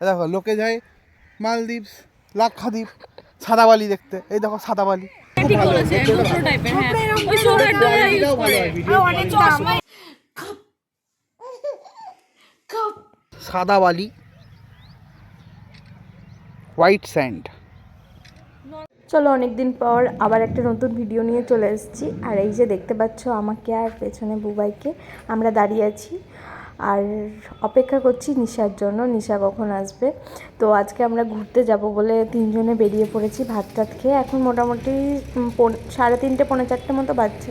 এই দেখো লোকে যায় মালদ্বীপ লাক্ষাদ্বীপ সাদাবালি দেখতে। এই দেখো সাদাবালি। হ্যাঁ। সাদাবালি হোয়াইট স্যান্ড চলো অনেক দিন পর আবার একটা নতুন ভিডিও নিয়ে চলে এসেছি। আর এই যে দেখতে পাচ্ছ আমাকে আর পেছনে বুবাইকে আমরা দাঁড়িয়ে আছি। আর অপেক্ষা করছি নিশার জন্য। নিশা কখন আসবে? তো আজকে আমরা ঘুরতে যাব বলে তিনজনে বেরিয়ে পড়েছি ভাত টাত খেয়ে। এখন মোটামুটি সাড়ে তিনটে, পৌনে চারটে মতো বাজছে।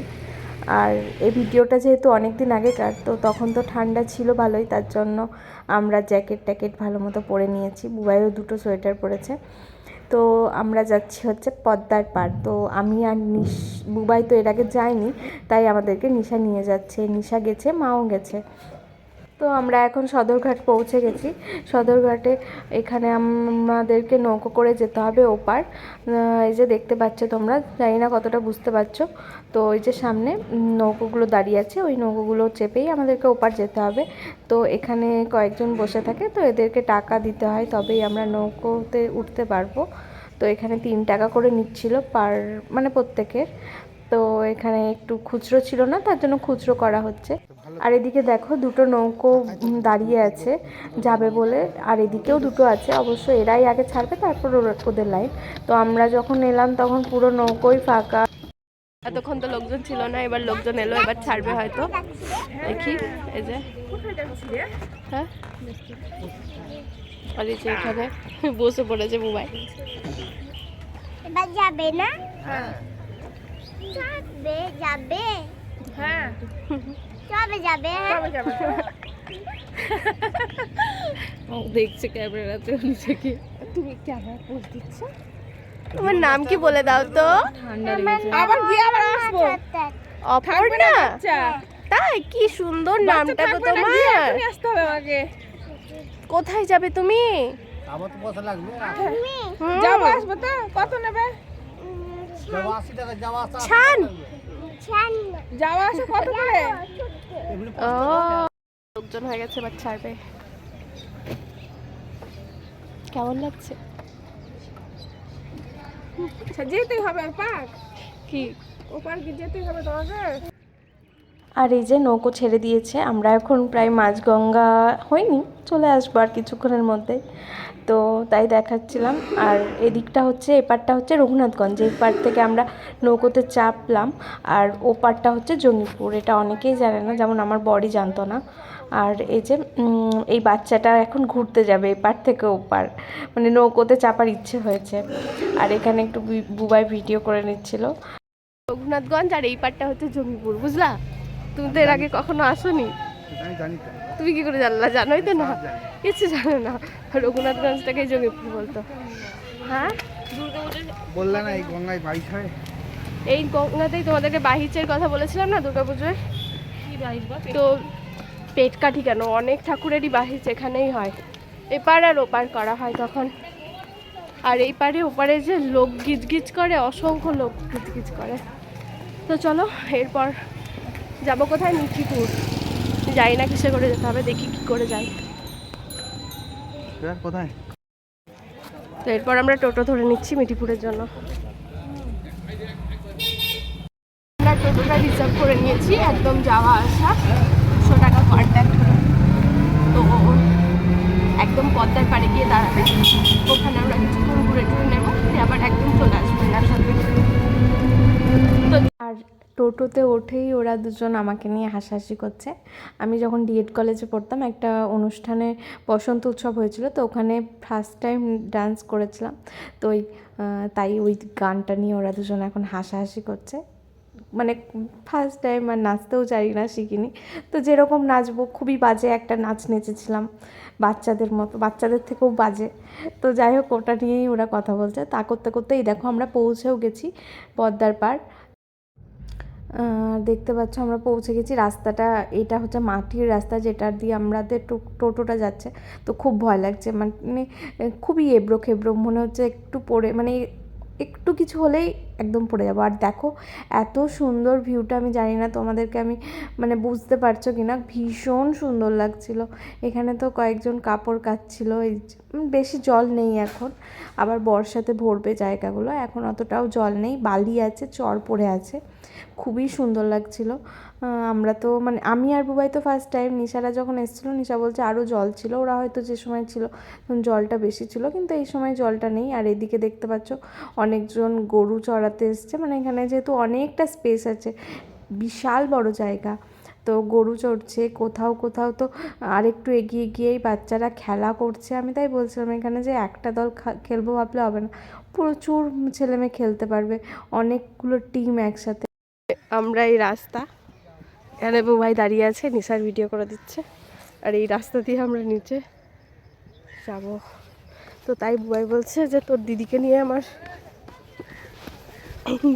আর এই ভিডিওটা যেহেতু অনেক দিন আগেকার, তো তখন তো ঠান্ডা ছিল ভালোই, তার জন্য আমরা জ্যাকেট ট্যাকেট ভালো মতো পরে নিয়েছি। বুবাইও দুটো সোয়েটার পরেছে। তো আমরা যাচ্ছি হচ্ছে পদ্মার পাড়। তো আমি আর নিশ, বুবাই তো এর আগে যাইনি তাই আমাদেরকে নিশা নিয়ে যাচ্ছে। নিশা গেছে, মাও গেছে। তো আমরা এখন সদরঘাট পৌঁছে গেছি। সদরঘাটে এখানে আমাদেরকে নৌকো করে যেতে হবে ওপার। এই যে দেখতে পাচ্ছ তোমরা, জানি না কতটা বুঝতে পারছ। তো ওই যে সামনে নৌকোগুলো দাঁড়িয়ে আছে, ওই নৌকোগুলো চেপেই আমাদেরকে ওপার যেতে হবে। তো এখানে কয়েকজন বসে থাকে, তো এদেরকে টাকা দিতে হয়, তবেই আমরা নৌকোতে উঠতে পারব। তো এখানে তিন টাকা করে নিচ্ছিল পার মানে প্রত্যেকের। তো এখানে একটু খুচরো ছিল না, তার জন্য খুচরো করা হচ্ছে। আর এদিকে দেখো দুটো নৌকো দাঁড়িয়ে আছে যাবে বলে। আর এদিকেও দুটো আছে অবশ্য এরাই আগে ছাড়বে তারপর ওদের লাইন। তো আমরা যখন এলাম তখন পুরো নৌকোই ফাঁকা। এতক্ষণ তো লোকজন ছিল না এবার লোকজন এলো এবার ছাড়বে হয়তো। দেখি এই যে। হ্যাঁ? আর এই যে এখানে বসে পড়েছে মোবাইল। এবার যাবে না? যাবে যাবে। হ্যাঁ। কবে যাবে? দেখছে ক্যামেরাতে নিজেকে তুমি ক্যামেরা পোজ দিচ্ছ? তোমার নাম কি বলে দাও তো? ঠান্ডা লেগেছে। আবার গিয়ে আবার আসব। অপর্ণা। আচ্ছা তাই? কি সুন্দর নামটা গো তোমার। আসতে হবে আমাকে। কোথায় যাবে তুমি? আমার তো পয়সা লাগবে। হুম, যাব আসব তো। কত নেবে যাওয়া আশি টাকা যাওয়া আসা ছান। ছান। যাওয়া আসা কত করে? ও লোকজন হয়ে গেছে ছাড়বে। কেমন লাগছে? যেতেই হবে পার্ক। কি? ও পার্কে যেতেই হবে তোমাকে। আর এই যে নৌকো ছেড়ে দিয়েছে আমরা এখন প্রায় মাঝগঙ্গা হয়নি চলে আসব আর কিছুক্ষণের মধ্যে। তো তাই দেখাচ্ছিলাম। আর এদিকটা হচ্ছে এপারটা হচ্ছে রঘুনাথগঞ্জ। এই পার থেকে আমরা নৌকোতে চাপলাম। আর ও পারটা হচ্ছে জঙ্গিপুর। এটা অনেকেই জানে না, যেমন আমার বড়ি জানতো না। আর এই যে এই বাচ্চাটা এখন ঘুরতে যাবে এপার থেকে ওপার মানে নৌকোতে চাপার ইচ্ছে হয়েছে। আর এখানে একটু বুবাই ভিডিও করে নিচ্ছিল। রঘুনাথগঞ্জ আর এই পারটা হচ্ছে জঙ্গিপুর, বুঝলা? তুমি তো এর আগে কখনো আসোনি? আমি জানি তো। তুমি কি করে জানলা? জানোই তো না। কিছু জানো। না। রঘুনাথগঞ্জটাকে জঙ্গিপুর বলতো। হ্যাঁ? বললে না এই গঙ্গায় বাইশ হয়। এই গঙ্গাতেই তোমাদেরকে বাহিচের কথা বলেছিলাম না দুর্গাপুজোয়? তো পেট কাঠি কেন? অনেক ঠাকুরেরই বাহিচ এখানেই হয়। এপার আর ওপার করা হয় তখন। আর এই পারে ওপারে যে লোক গিজগিজ করে অসংখ্য লোক গিজগিজ করে। তো চলো এরপর যাব কোথায়? মিঠিপুর যাই না কিসে করে যেতে হবে দেখি কি করে যাই। কোথায়? তো এরপর আমরা টোটো ধরে নিচ্ছি মিঠিপুরের জন্য। আমরা টোটোটা রিজার্ভ করে নিয়েছি একদম যাওয়া আসা। দুশো টাকা করে তো একদম পদ্মার পাড়ে গিয়ে দাঁড়াবে। ওখানে আমরা কিছুক্ষণ ঘুরে টুরে নেব আবার একদম চলে আসব সাথে তো টোটোতে উঠেই ওরা দুজন আমাকে নিয়ে হাসাহাসি করছে। আমি যখন ডিএড কলেজে পড়তাম, একটা অনুষ্ঠানে বসন্ত উৎসব হয়েছিল, তো ওখানে ফার্স্ট টাইম ডান্স করেছিলাম। তো ওই তাই ওই গানটা নিয়ে ওরা দুজন এখন হাসাহাসি করছে। মানে ফার্স্ট টাইম আর নাচতেও জানি না, শিখিনি। তো যেরকম নাচবো, খুবই বাজে একটা নাচ নেচেছিলাম। বাচ্চাদের মতো, বাচ্চাদের থেকেও বাজে। তো যাই হোক, ওটা নিয়েই ওরা কথা বলছে। তা করতে করতে এই দেখো আমরা পৌঁছেও গেছি পদ্মার পাড়। দেখতে পাচ্ছ আমরা পৌঁছে গেছি। রাস্তাটা, এটা হচ্ছে মাটির রাস্তা যেটা দিয়ে আমাদের টোটোটা যাচ্ছে। তো খুব ভয় লাগছে। মানে খুবই এবড়ো খেবড়ো মনে হচ্ছে একটু পড়ে মানে একটু কিছু হলেই একদম পড়ে যাব। আর দেখো, এত সুন্দর ভিউটা আমি জানি না তোমাদেরকে আমি মানে বুঝতে পারছ কি না ভীষণ সুন্দর লাগছিল। এখানে তো কয়েকজন কাপড় কাচ্ছিল, এই বেশি জল নেই এখন। আবার বর্ষাতে ভরবে জায়গাগুলো, এখন অতটাও জল নেই। বালি আছে, চর পড়ে আছে। খুবই সুন্দর লাগছিল। আমরা তো মানে আমি আর বুবাই তো ফার্স্ট টাইম নিশারা যখন এসেছিল, নিশা বলছে আরও জল ছিল, ওরা হয়তো যে সময় ছিল জলটা বেশি ছিল, কিন্তু এই সময় জলটা নেই। আর এদিকে দেখতে পাচ্ছ অনেকজন গরু চড়াতে এসছে মানে এখানে যেহেতু অনেকটা স্পেস আছে, বিশাল বড় জায়গা, তো গরু চড়ছে, কোথাও কোথাও তো আরেকটু এগিয়ে গিয়েই বাচ্চারা খেলা করছে। আমি তাই বলছিলাম এখানে যে একটা দল খেলব ভাবলে হবে না, প্রচুর ছেলেমেয়ে খেলতে পারবে, অনেকগুলো টিম একসাথে। আমরা এই রাস্তা এখানে ভাই দাঁড়িয়ে আছে, নিশার ভিডিও করে দিচ্ছে। আর এই রাস্তা দিয়ে আমরা নিচে যাব। তো তাই বুবাই বলছে যে, তোর দিদিকে নিয়ে আমার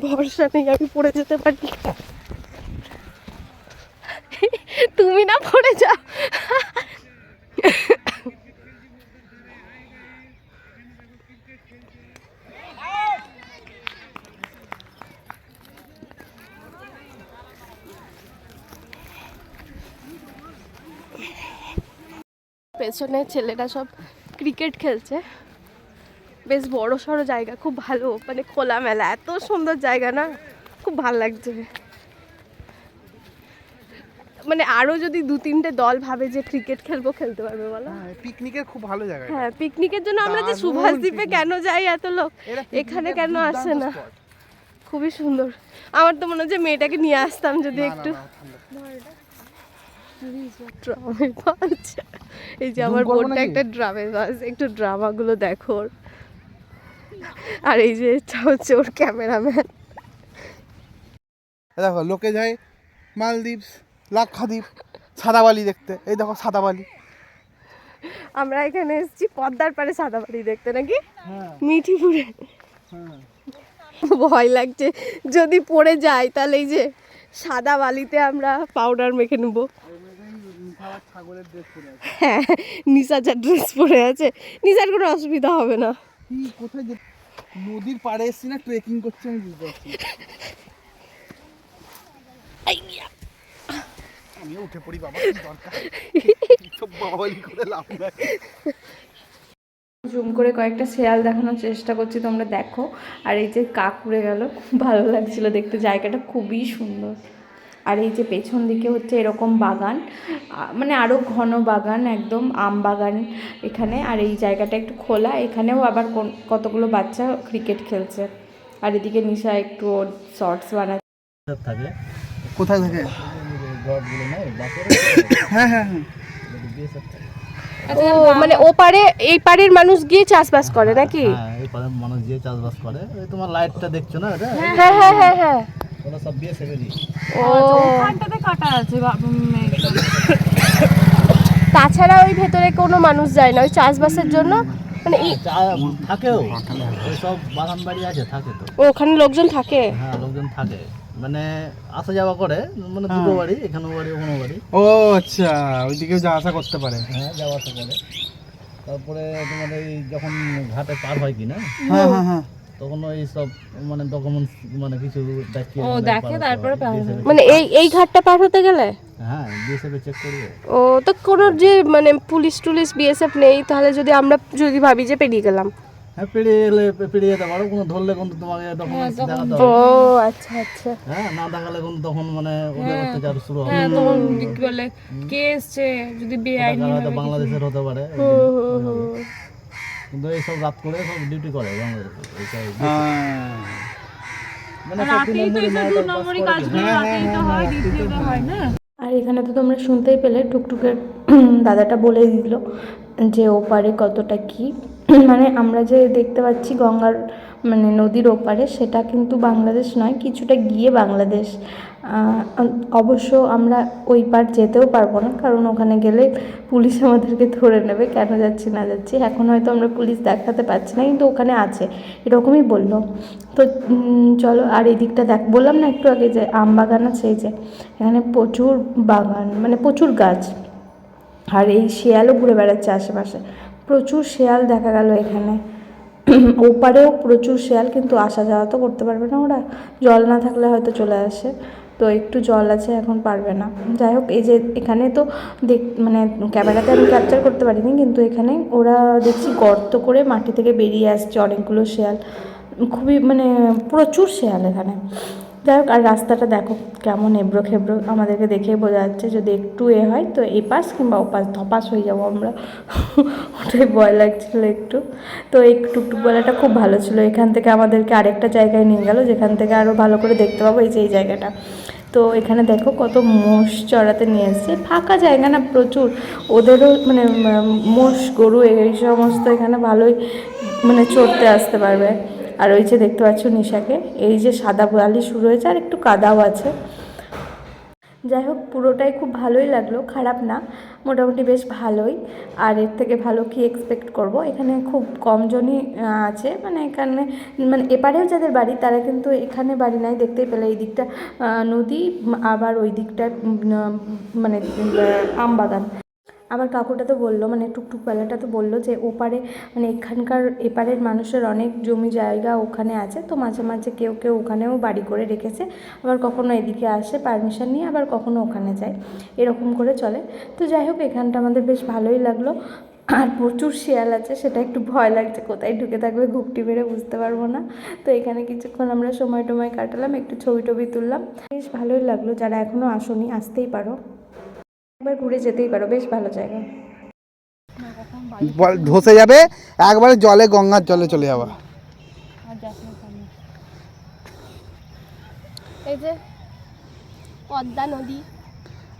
ভরসা নেই, আমি পড়ে যেতে পারি। তুমি না পড়ে যাও। পেছনে ছেলেরা সব ক্রিকেট খেলছে। বেশ বড় সড়ো জায়গা খুব ভালো মানে খোলামেলা এত সুন্দর জায়গা না খুব ভালো লাগছে। মানে আরও যদি দু তিনটে দল ভাবে যে ক্রিকেট খেলব খেলতে পারবে বলো? হ্যাঁ পিকনিকের খুব ভালো জায়গা হ্যাঁ পিকনিকের জন্য আমরা যে সুভাষ দ্বীপে কেন যাই এত লোক এখানে কেন আসে না? খুবই সুন্দর। আমার তো মনে হচ্ছে মেয়েটাকে নিয়ে আসতাম যদি একটু। ড্রামের বাজ এই যে আমার বোনটা একটা ড্রামের বাজ একটু ড্রামাগুলো দেখো আর এই যে এটা হচ্ছে ওর ক্যামেরাম্যান দেখো লোকে যায় মালদ্বীপ লাক্ষাদ্বীপ সাদাবালি দেখতে। এই দেখো সাদাবালি। আমরা এখানে এসেছি পদ্মার পাড়ে সাদাবাড়ি দেখতে নাকি? হ্যাঁ। মিঠিপুরে। হ্যাঁ। ভয় লাগছে। যদি পড়ে যায় তাহলে এই যে সাদা বালিতে আমরা পাউডার মেখে নেব খাবার ছাগলের ড্রেস পরে আছে হ্যাঁ নিশা যা ড্রেস পরে আছে। নিশার কোনো অসুবিধা হবে না। কোথায় নদীর পাড়ে এসছি না ট্রেকিং করছি আমি বুঝতে পারছি। আমিও উঠে পড়ি বাবা কি দরকার? বাবালি করে লাভ নাই। জুম করে কয়েকটা শেয়াল দেখানোর চেষ্টা করছি তোমরা দেখো। আর এই যে কাক উড়ে গেল খুব ভালো লাগছিল দেখতে জায়গাটা খুবই সুন্দর। আর এই যে পেছন দিকে হচ্ছে এরকম বাগান মানে আরও ঘন বাগান একদম আম বাগান এখানে। আর এই জায়গাটা একটু খোলা এখানেও আবার কোন- কতগুলো বাচ্চা ক্রিকেট খেলছে। আর এদিকে নিশা একটু শর্টস বানাচ্ছে। থাকে। কোথায় থেকে? হ্যাঁ হ্যাঁ হ্যাঁ। ও মানে ও পারে এই পারের মানুষ গিয়ে চাষবাস করে নাকি? হ্যাঁ এই মানুষ যে চাষবাস করে। তোমার লাইটটা দেখছ না হ্যাঁ হ্যাঁ হ্যাঁ হ্যাঁ। এই- তাছাড়া ওই ভেতরে কোনো মানুষ যায় না ওই চাষবাসের জন্য? মানে থাকেও। ওই সব বাগান বাড়ি আছে থাকে তো। ওখানে লোকজন থাকে? হ্যাঁ লোকজন থাকে। মানে আসা যাওয়া করে মানে দুটো বাড়ি এখানেও বাড়ি ওখানেও বাড়ি। ও আচ্ছা ওইদিকেও যা আশা করতে পারে। হ্যাঁ যাওয়া আসা করে। তারপরে তোমার এই যখন ঘাটে পার হয় কিনা? হ্যাঁ হ্যাঁ হ্যাঁ। তখন ওই সব মানে ডকুমেন্টস মানে কিছু দেখে ও, দেখে তারপরে মানে এই এই ঘাটটা পার হতে গেলে? হ্যাঁ বিএসএফ চেক করবে ও তো কোনো যে মানে পুলিশ টুলিশ বিএসএফ নেই তাহলে যদি আমরা যদি ভাবি যে পেরিয়ে গেলাম। হ্যাঁ পেরিয়ে এলে পেরিয়ে যেতে পারো কোনো ধরলে কিন্তু তোমাকে ডকুমেন্টস দেখাতে ও আচ্ছা আচ্ছা। হ্যাঁ না দেখালে কিন্তু তখন মানে ওদের অত্যাচার শুরু হবে হ্যাঁ তখন কি বলে কে এসছে? যদি বেআইনি বাংলাদেশের হতে পারে। কিন্তু এইসব রাত করে সব ডিউটি করে হ্যাঁ মানে হয় হয় না? আর এখানে তো তোমরা শুনতেই পেলে টুকটুকের দাদাটা বলে দিল যে ওপারে কতটা কি। মানে আমরা যে দেখতে পাচ্ছি গঙ্গার মানে নদীর ওপারে সেটা কিন্তু বাংলাদেশ নয় কিছুটা গিয়ে বাংলাদেশ। অবশ্য আমরা ওই পার যেতেও পারব না, কারণ ওখানে গেলে পুলিশ আমাদেরকে ধরে নেবে, কেন যাচ্ছি, না যাচ্ছি। এখন হয়তো আমরা পুলিশ দেখাতে পারছি না, কিন্তু ওখানে আছে, এরকমই বলল। তো চলো, আর এই দিকটা দেখ, বললাম না একটু আগে যে আম বাগান আছে, এই যে, এখানে প্রচুর বাগান মানে প্রচুর গাছ, আর এই শেয়ালও ঘুরে বেড়াচ্ছে আশেপাশে। প্রচুর শেয়াল দেখা গেল এখানে। ওপারেও প্রচুর শেয়াল, কিন্তু আসা যাওয়া তো করতে পারবে না ওরা। জল না থাকলে হয়তো চলে আসে। তো একটু জল আছে, এখন পারবে না। যাই হোক, এই যে এখানে তো দেখ মানে ক্যামেরাতে আমি ক্যাপচার করতে পারিনি, কিন্তু এখানে ওরা দেখছি গর্ত করে মাটি থেকে বেরিয়ে আসছে অনেকগুলো শেয়াল। খুবই মানে প্রচুর শেয়াল এখানে। যাই হোক আর রাস্তাটা দেখো কেমন এবড়ো খেবড়ো আমাদেরকে দেখে বোঝা যাচ্ছে যদি একটু এ হয় তো এ পাশ কিংবা ও পাশ ধপাস হয়ে যাব আমরা। ওটাই ভয় লাগছিল একটু। তো এই টুকটুকবেলাটা খুব ভালো ছিল। এখান থেকে আমাদেরকে আরেকটা জায়গায় নিয়ে গেল, যেখান থেকে আরও ভালো করে দেখতে পাবো এই যে এই জায়গাটা। তো এখানে দেখো কত মোষ চড়াতে নিয়ে এসছে। ফাঁকা জায়গা না, প্রচুর। ওদেরও মানে মোষ, গরু এই সমস্ত এখানে ভালোই মানে চড়তে আসতে পারবে। আর ওই যে দেখতে পাচ্ছ নিশাকে, এই যে সাদা বালি শুরু হয়েছে আর একটু কাদাও আছে। যাই হোক, পুরোটাই খুব ভালোই লাগল। খারাপ না, মোটামুটি বেশ ভালোই। আর এর থেকে ভালো কি এক্সপেক্ট করব? এখানে খুব কমজনই আছে। মানে এখানে মানে এপারেও যাদের বাড়ি, তারা কিন্তু এখানে বাড়ি নাই, দেখতেই পেলে। এই দিকটা নদী, আবার ওই দিকটা মানে আম বাগান। আবার কাকুটা তো বলল মানে টুকটুক টুকটুকওয়ালাটা তো বলল যে ওপারে মানে এখানকার এপারের মানুষের অনেক জমি জায়গা ওখানে আছে, তো মাঝে মাঝে কেউ কেউ ওখানেও বাড়ি করে রেখেছে। আবার কখনো এদিকে আসে, পারমিশন নিয়ে আবার কখনো ওখানে যায়। এরকম করে চলে। তো যাই হোক, এখানটা আমাদের বেশ ভালোই লাগল। আর প্রচুর শেয়াল আছে, সেটা একটু ভয় লাগছে, কোথায় ঢুকে থাকবে ঘুপটি মেরে বুঝতে পারব না। তো এখানে কিছুক্ষণ আমরা সময় টময় কাটালাম, একটু ছবি টবি তুললাম। বেশ ভালোই লাগল, যারা এখনও আসোনি, আসতেই পারো। একবার ঘুরে যেতেই পারো বেশ ভালো জায়গা। বল- ধসে যাবে একবারে জলে গঙ্গার জলে চলে যাবা। এই যে পদ্মা নদী।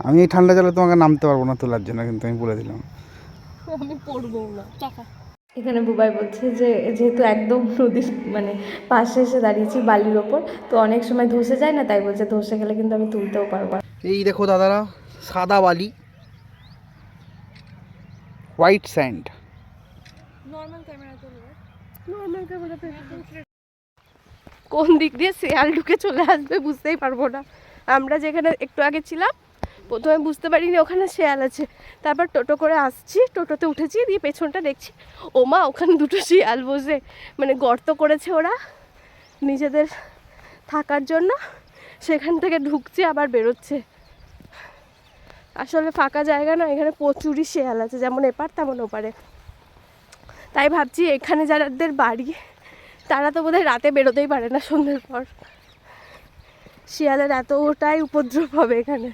আমি এই ঠান্ডা জলে তোমাকে নামতে পারব না তোলার জন্য কিন্তু আমি বলে দিলাম। আমি পড়ব না এখানে বুবাই বলছে যে যেহেতু একদম নদীর মানে পাশে এসে দাঁড়িয়েছি বালির ওপর তো অনেক সময় ধসে যায় না তাই বলছে ধসে গেলে কিন্তু আমি তুলতেও পারব এই দেখো দাদারা সাদা বালি হোয়াইট স্যান্ড। কোন দিক দিয়ে শেয়াল ঢুকে চলে আসবে বুঝতেই পারব না। আমরা যেখানে একটু আগে ছিলাম প্রথমে বুঝতে পারিনি ওখানে শেয়াল আছে। তারপর টোটো করে আসছি টোটোতে উঠেছি দিয়ে পেছনটা দেখছি। ওমা ওখানে দুটো শিয়াল বসে। মানে গর্ত করেছে ওরা নিজেদের থাকার জন্য। সেখান থেকে ঢুকছে আবার বেরোচ্ছে। আসলে ফাঁকা জায়গা না এখানে প্রচুরই শেয়াল আছে যেমন এপার তেমন ওপারে। তাই ভাবছি এখানে যাদের বাড়ি তারা তো বোধহয় রাতে বেরোতেই পারে না সন্ধ্যের পর। শিয়ালের এতটাই উপদ্রব হবে এখানে।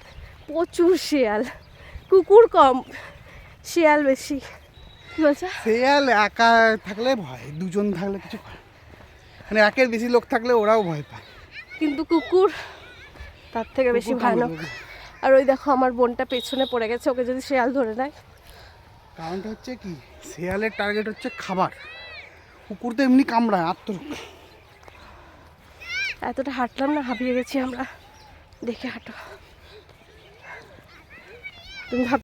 প্রচুর শিয়াল। কুকুর কম শিয়াল বেশি। শিয়াল একা থাকলে ভয় দুজন থাকলে কিছু মানে একের বেশি লোক থাকলে ওরাও ভয় পায়। কিন্তু কুকুর তার থেকে বেশি ভয়ানক। আর ওই দেখো আমার বোনটা পেছনে পড়ে গেছে ওকে যদি শেয়াল ধরে নেয়। কারণটা হচ্ছে কি? শেয়ালের টার্গেট হচ্ছে খাবার। কুকুর তো এমনি কামড়ায় আত্মরক্ষা এতটা হাঁটলাম না হাঁপিয়ে গেছি আমরা। দেখে হাঁটো। তুমি ভাব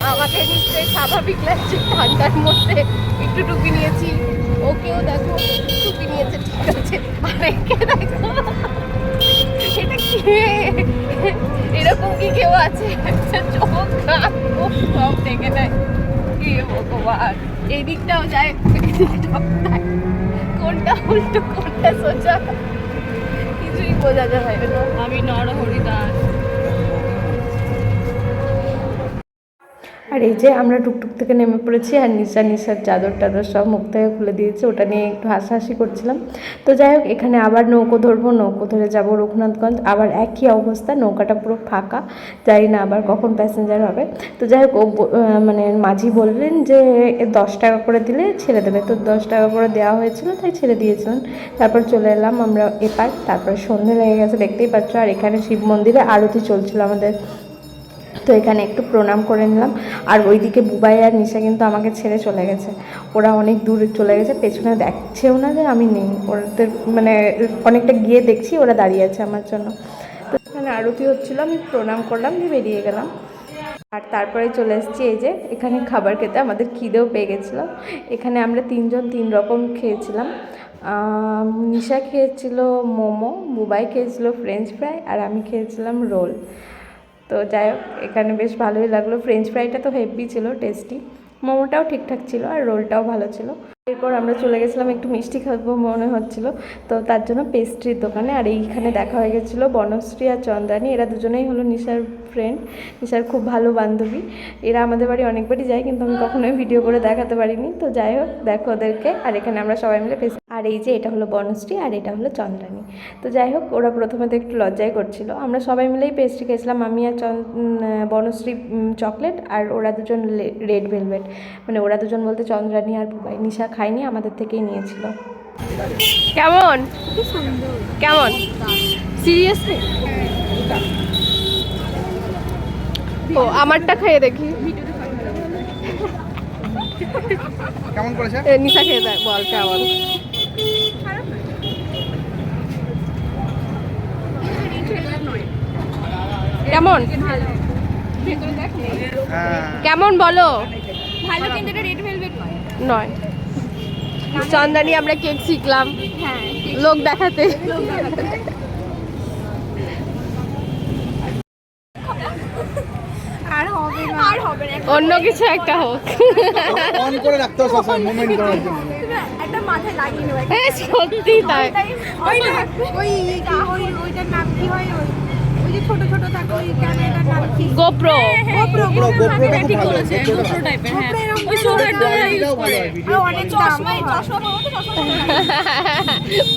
আমাকে নিশ্চয়ই স্বাভাবিক লাগছে ঠান্ডার মধ্যে একটু টুপি নিয়েছি। ওকেও দেখো টুপি নিয়েছে ঠিক আছে। আর একে দেখো? এটা কি? এরকম কি কেউ আছে? চোখ কান মুখ সব দেখে নেয় কে ভগবান। এই দিকটাও যায় এই যায় কোনটা উল্টো, কোনটা সোজা? কিছুই বোঝা যায় না। আমি নরহরি দাস আর এই যে আমরা টুকটুক থেকে নেমে পড়েছি আর নিশা, নিশার চাদর টাদর সব মুখ থেকে খুলে দিয়েছে, ওটা নিয়ে একটু হাসাহাসি করছিলাম। তো যাই হোক, এখানে আবার নৌকো ধরবো, নৌকো ধরে যাব রঘুনাথগঞ্জ। আবার একই অবস্থা, নৌকাটা পুরো ফাঁকা, জানি না আবার কখন প্যাসেঞ্জার হবে। তো যাই হোক মানে মাঝি বললেন যে দশ টাকা করে দিলে ছেড়ে দেবে। তো দশ টাকা করে দেওয়া হয়েছিল, তাই ছেড়ে দিয়েছিলেন তারপর চলে এলাম আমরা এপার, তারপর সন্ধে লেগে গেছে, দেখতেই পাচ্ছ। আর এখানে শিব মন্দিরে আরতি চলছিল আমাদের। তো এখানে একটু প্রণাম করে নিলাম। আর ওইদিকে বুবাই আর নিশা কিন্তু আমাকে ছেড়ে চলে গেছে। ওরা অনেক দূরে চলে গেছে, পেছনে দেখছেও না যে আমি নেই। ওদের মানে অনেকটা গিয়ে দেখছি, ওরা দাঁড়িয়ে আছে আমার জন্য। তো এখানে আরতি হচ্ছিল, আমি প্রণাম করলাম, দিয়ে বেরিয়ে গেলাম। আর তারপরে চলে এসেছি এই যে, এখানে খাবার খেতে আমাদের খিদেও পেয়ে গেছিল। এখানে আমরা তিনজন তিন রকম খেয়েছিলাম। নিশা খেয়েছিল মোমো, বুবাই খেয়েছিল ফ্রেঞ্চ ফ্রাই, আর আমি খেয়েছিলাম রোল। তো যাই হোক, এখানে বেশ ভালোই লাগল। ফ্রেঞ্চ ফ্রাইটা তো হেভি ছিল টেস্টি মোমোটাও ঠিকঠাক ছিল আর রোলটাও ভালো ছিল। এরপর আমরা চলে গেছিলাম, একটু মিষ্টি খাব মনে হচ্ছিল। তো তার জন্য পেস্ট্রির দোকানে, আর এইখানে দেখা হয়ে গেছিল বনশ্রী আর চন্দ্রানী। এরা দুজনেই হলো নিশার ফ্রেন্ড নিশার খুব ভালো বান্ধবী। এরা আমাদের বাড়ি অনেকবারই যায়, কিন্তু আমি কখনোই ভিডিও করে দেখাতে পারিনি। তো যাই হোক, দেখো ওদেরকে। আর এখানে আমরা সবাই মিলে পেস্ট আর এই যে এটা হলো বনশ্রী আর এটা হলো চন্দ্রানী তো যাই হোক ওরা প্রথমে তো একটু লজ্জায় করছিল। আমরা সবাই মিলেই পেস্ট্রি খেয়েছিলাম আমি আর বনশ্রী চকলেট আর ওরা দুজন রেড ভেলভেট মানে ওরা দুজন বলতে চন্দ্রানী আর বুবাই নিশা খায়নি আমাদের থেকেই নিয়েছিল। কেমন? কেমন? সিরিয়াসলি ও আমারটা খেয়ে দেখি। কেমন করেছে? নিশা খেয়ে দেখ বল কেমন? কেমন? কেমন বলো? ভালো কিন্তু এটা রেড ভেলভেট নয়। চন্দানি আমরা কেক শিখলাম। হ্যাঁ লোক দেখাতে। আর হবে না। আর হবে না অন্য কিছু একটা হোক। অন করে রাখতে হবে মুভমেন্ট করার জন্য। মাথায় লাগিয়ে নেবে। হ্যাঁ সত্যি তাই। ওই ওই ওই ওইটার নাম কি হয় ওই ওই ছোট ছোট থাকে ওই ক্যামেরাটার নাম কি? গোপ্রো গোপ্রো গোপ্রোটা ঠিক বলেছে গোপ্রো টাইপের হ্যাঁ। এরকম ওই ইউজ করে। অনেক চশমা চশমা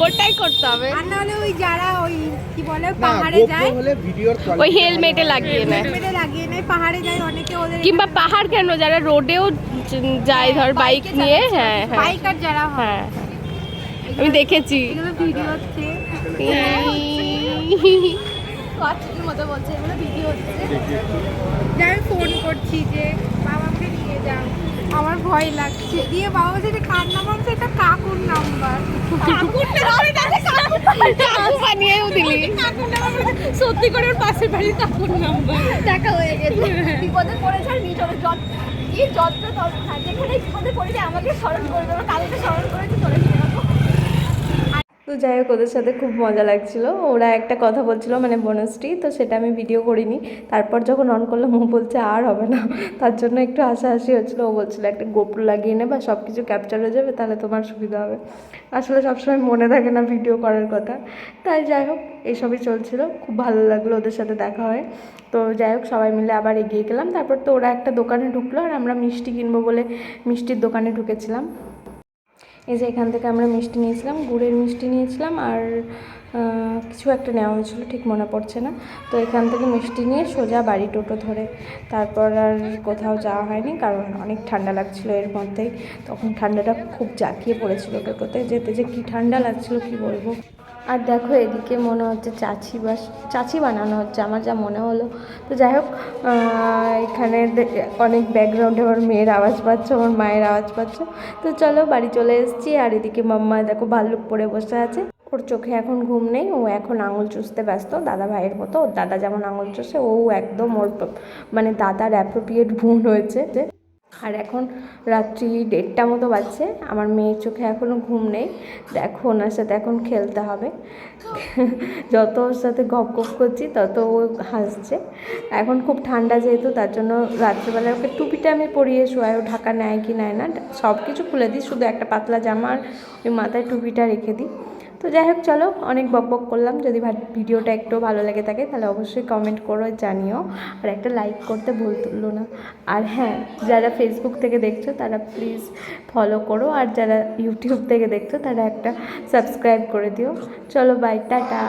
ওটাই করতে হবে। আর নাহলে ওই যারা ওই কি বলে পাহাড়ে যায় ওই হেলমেটে লাগিয়ে নেয়। হেলমেটে লাগিয়ে পাহাড়ে যায় অনেকে ওদের কিংবা পাহাড় কেন? যারা রোডেও যায় ধর বাইক নিয়ে হ্যাঁ হ্যাঁ। বাইকার যারা হ্যাঁ। আমি দেখেছি। এগুলো ভিডিও হচ্ছে। মতো বলছে এগুলো ভিডিও হচ্ছে। যে আমি ফোন করছি যে বাবাকে নিয়ে যাও। আমার ভয় লাগছে। দিয়ে বাবা বলছে? এটা কার নাম্বার। বলছে এটা কাকুর নাম্বার কাকুর নাম্বার কাকু বানিয়েও দিলি। সত্যি করে ওর পাশের বাড়ির কাকুর নাম্বার। দেখা হয়ে গেছে। বিপদে পড়েছে আর নিজের যত কি যত্র যেখানে বিপদে পড়েছে আমাকে স্মরণ করে দেবো। কালকে স্মরণ করেছে চলে তো যাই হোক, ওদের সাথে খুব মজা লাগছিল। ওরা একটা কথা বলছিল মানে বনশ্রী, তো সেটা আমি ভিডিও করিনি। তারপর যখন অন করলাম, ও বলছে, আর হবে না। তার জন্য একটু হাসাহাসি হচ্ছিল। ও বলছিল, একটা গোপ্রো লাগিয়ে নেবা সব কিছু ক্যাপচার হয়ে যাবে, তাহলে তোমার সুবিধা হবে। আসলে সবসময় মনে থাকে না ভিডিও করার কথা। তাই যাই হোক এইসবই চলছিল। খুব ভালো লাগল ওদের সাথে দেখা হয়। তো যাই হোক, সবাই মিলে আবার এগিয়ে গেলাম। তারপর তো ওরা একটা দোকানে ঢুকলো, আর আমরা মিষ্টি কিনবো বলে মিষ্টির দোকানে ঢুকেছিলাম। এই যে এখান থেকে আমরা মিষ্টি নিয়েছিলাম, গুড়ের মিষ্টি নিয়েছিলাম আর কিছু একটা নেওয়া হয়েছিল, ঠিক মনে পড়ছে না। তো এখান থেকে মিষ্টি নিয়ে সোজা বাড়ি টোটো ধরে। তারপর আর কোথাও যাওয়া হয়নি কারণ অনেক ঠান্ডা লাগছিল এর মধ্যেই। তখন ঠান্ডাটা খুব জাঁকিয়ে পড়েছিল টোটোতে যেতে যে কী ঠান্ডা লাগছিল কি বলব। আর দেখো এদিকে মনে হচ্ছে চাচি বা, চাচি বানানো হচ্ছে, আমার যা মনে হলো। তো যাই হোক এখানে অনেক ব্যাকগ্রাউন্ডে আমার মেয়ের আওয়াজ পাচ্ছ, আমার মায়ের আওয়াজ পাচ্ছ। তো চলো বাড়ি চলে এসেছি, আর এদিকে মাম্মা দেখো ভাল্লুক পরে বসে আছে। ওর চোখে এখন ঘুম নেই, ও এখন আঙুল চুষতে ব্যস্ত, দাদা ভাইয়ের মতো। ওর দাদা যেমন আঙুল চুষে, ও একদম ওর মানে দাদার অ্যাপ্রোপ্রিয়েট বোন হয়েছে। আর এখন রাত্রি দেড়টা মতো বাজছে। আমার মেয়ের চোখে এখনও ঘুম নেই। দেখো ওনার সাথে এখন খেলতে হবে। যত ওর সাথে গপ গপ করছি, তত ও হাসছে। এখন খুব ঠান্ডা যেহেতু, তার জন্য রাত্রিবেলা ওকে টুপিটা আমি পরিয়ে শোয়াই। ও ঢাকা নেয় কি নেয় না সব কিছু খুলে দিই। শুধু একটা পাতলা জামা আর ওই মাথায় টুপিটা রেখে দিই। তো যাই হোক, চলো, অনেক বক বক করলাম। যদি ভিডিওটা একটু ভালো লেগে থাকে, তাহলে অবশ্যই কমেন্ট করো জানিও। আর একটা লাইক করতে ভুল তুললো না। আর হ্যাঁ যারা ফেসবুক থেকে দেখছ, তারা প্লিজ ফলো করো। আর যারা ইউটিউব থেকে দেখছ, তারা একটা সাবস্ক্রাইব করে দিও। চলো বাই টাটা।